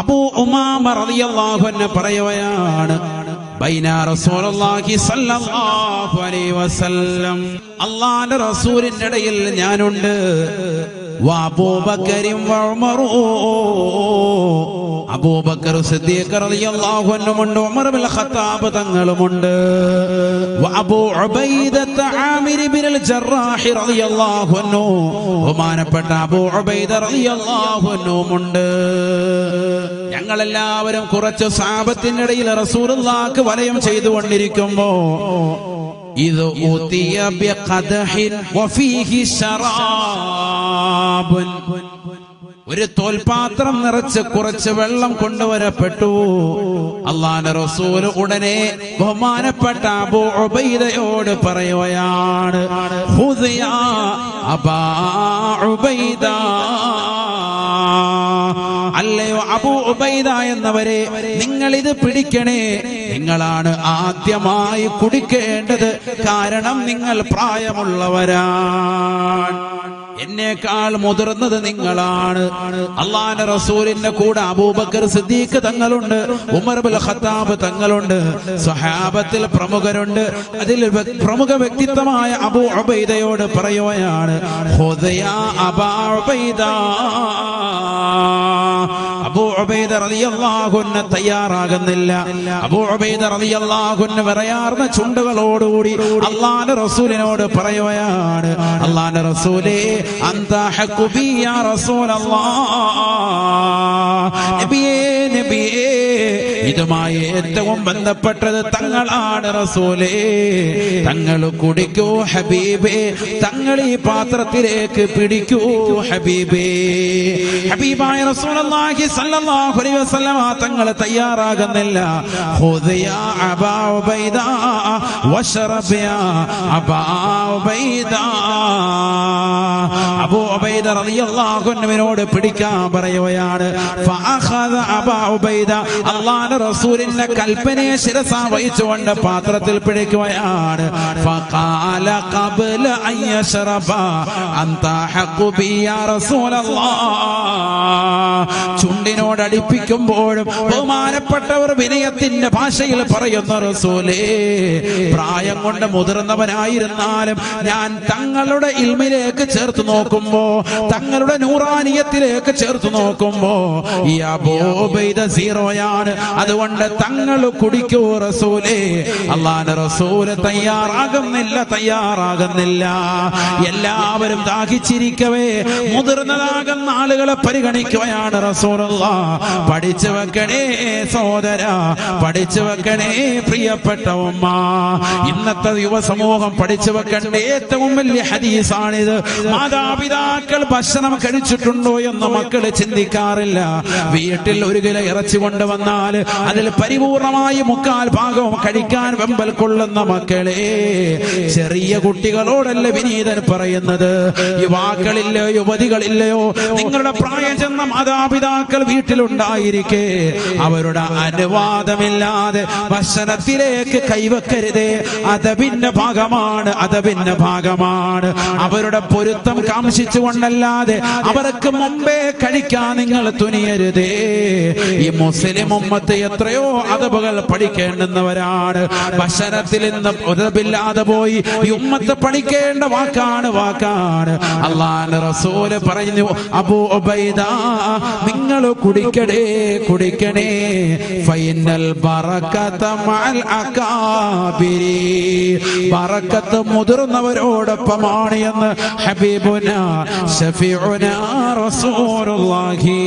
അബൂ ഉമാമ റളിയല്ലാഹു അൻഹു പറയുകയാണ് ഇടയിൽ ഞാനുണ്ട്. അബൂബക്കർ സിദ്ദീഖ് റളിയല്ലാഹു ഉമർ ഖത്താബ് തങ്ങളുമുണ്ട്. ബിൻ ജറാഹി റളിയല്ലാഹു അൻഹു. ബഹുമാനപ്പെട്ട അബൂ ഉബൈദ റളിയല്ലാഹു അൻഹുമുണ്ട് ഞങ്ങളെല്ലാവരും കുറച്ച് സാപത്തിന്റെ ഇടയിൽ റസൂലുള്ളാഹിക്ക് വലയം ചെയ്തുകൊണ്ടിരിക്കുമ്പോ ഇത് ശറാബുൻ. ഒരു തോൽപാത്രം നിറച്ച് കുറച്ച് വെള്ളം കൊണ്ടുവരപ്പെട്ടു. അള്ളാന്റെ റസൂൽ ഉടനെ ബഹുമാനപ്പെട്ട അബൂ ഉബൈദയോട് പറയുകയാണ് ഉബൈദ. അല്ലയോ അബൂ ഉബൈദ എന്നവരെ നിങ്ങൾ ഇത് പിടിക്കണേ. നിങ്ങളാണ് ആദ്യമായി കുടിക്കേണ്ടത്. കാരണം നിങ്ങൾ പ്രായമുള്ളവരാണ്. എന്നേക്കാൾ മുതിർന്നത് നിങ്ങളാണ്. അള്ളാന്റെ റസൂലിന്റെ കൂടെ അബൂബക്കർ സിദ്ദീഖ് തങ്ങളുണ്ട് ഉമർ ബുൽ ഖത്താബ് തങ്ങളുണ്ട് സഹാബത്തിൽ പ്രമുഖരുണ്ട്. അതിൽ പ്രമുഖ വ്യക്തിത്വമായ അബൂ അബൈദയോട് പറയുകയാണ് അബൂ ഉബൈദ റളിയല്ലാഹു അൻഹു തയ്യാറാകുന്നില്ല. അബൂ ഉബൈദ റളിയല്ലാഹു അൻഹു വിറയാർന്ന ചുണ്ടുകളോടുകൂടി അള്ളാന്റെ റസൂലിനോട് പറയുകയാണ് അള്ളാന്റെ റസൂലേ അന്ത ഹഖു ബി യാ നബിയേ നബിയേ ഇതുമായി ഏറ്റവും ബന്ധപ്പെട്ടത് തങ്ങളാണ് റസൂലേ. തങ്ങൾ കുടിക്കൂ ഹബീബേ. തങ്ങൾ ഈ പാത്രത്തിലേക്ക് പിടിക്കൂ ഹബീബേ. ഹബീബായ റസൂലുള്ളാഹി സ്വല്ലല്ലാഹു അലൈഹി വസല്ലമ തങ്ങൾ തയ്യാറാകുന്നില്ല. ഖുദ് യാ അബാ ഉബൈദ വശറബ് യാ അബാ ഉബൈദ അബൂ ഉബൈദ റളിയല്ലാഹു അൻഹുവിനോട് പിടിക്കാൻ പറയുകയാണ്. ഫഅഖദ അബാ ഉബൈദ അല്ലാഹുവിന്റെ റസൂലിന്റെ കൽപ്പനയെ ശിരസ വഹിച്ചുകൊണ്ട് പാത്രത്തിൽ പിടിക്കുകയാണ്. ഫഖാല ഖബ്ല يشرب. أنت حق بي يا رسول الله. ചുണ്ടിനോട് അടുപ്പിക്കുമ്പോഴും ബഹുമാനപ്പെട്ടവർ വിനയത്തിന്റെ ഭാഷയിൽ പറയുന്ന റസൂലേ പ്രായം കൊണ്ട് മുതിർന്നവനായിരുന്നാലും ഞാൻ തങ്ങളുടെ ഇൽമിലേക്ക് ചേർത്ത് നോക്കുമ്പോ തങ്ങളുടെ നൂറാനിയത്തിലേക്ക് ചേർത്ത് നോക്കുമ്പോ ഈ അബോബൈദ സീറോയാണ്. അതുകൊണ്ട് തങ്ങൾ കുടിക്കൂ റസൂലേ. അള്ളാന്റെ റസൂൽ തയ്യാറാകുന്നില്ല. തയ്യാറാകുന്നില്ല. എല്ലാവരും ദാഹിച്ചിരിക്കവേ. മുതിർന്നതാകുന്ന ആളുകളെ പരിഗണിക്കുകയാണ് റസൂറുള്ള പഠിച്ചു വെക്കണേ സോദര പഠിച്ചു വെക്കണേ പ്രിയപ്പെട്ട ഉമ്മ. ഇന്നത്തെ യുവസമൂഹം പഠിച്ചു വെക്കേണ്ട ഏറ്റവും വലിയ ഹദീസാണിത്. മാതാപിതാക്കൾ ഭക്ഷണം കഴിച്ചിട്ടുണ്ടോ എന്ന് മക്കൾ ചിന്തിക്കാറില്ല. വീട്ടിൽ ഒരു കിലോ ഇറച്ചി കൊണ്ടുവന്നാൽ അതിൽ പരിപൂർണമായി മുക്കാൽ ഭാഗവും കഴിക്കാൻ വെമ്പൽ കൊള്ളുന്ന മക്കളെ ചെറിയ കുട്ടികളോടല്ല വിനീതൻ പറയുന്നത്? യുവാക്കളില്ലയോ യുവതികളില്ലയോ നിങ്ങളുടെ പ്രായം ചെന്ന മാതാപിതാക്കൾ വീട്ടിലുണ്ടായിരിക്കെ. അവരുടെ അനുവാദമില്ലാതെ ഭക്ഷണത്തിലേക്ക് കൈവക്കരുതേ. അതപിന്റെ ഭാഗമാണ് അതപിന്റെ ഭാഗമാണ്. അവരുടെ പൊരുത്തം കാംക്ഷിച്ചുകൊണ്ടല്ലാതെ അവർക്ക് മുമ്പേ കഴിക്കാൻ നിങ്ങൾ തുനിയരുതേ. ഈ മുസ്ലിം ഉമ്മത്ത് എത്രയോ അതബുകൾ പഠിക്കേണ്ടുന്നവരാണ്. ഭക്ഷണത്തിൽ നിന്ന് ഉദബില്ലാതെ പോയി ഈ ഉമ്മത്ത് പഠിക്കേണ്ട വാക്കാണ് വാക്കാണ്. അള്ളാന്റെ റസൂൽ പറഞ്ഞു അബൂ ഉബൈദ നിങ്ങൾ കുടിക്കടേ കുടിക്കണേ. ഫൈനൽ ബറക്കത മഅൽ അകാബിരി. ബറക്കത്ത് മുതിർന്നവരോടൊപ്പമാണ് എന്ന് ഹബീബുന ഷഫീഉന റസൂലുള്ളാഹി.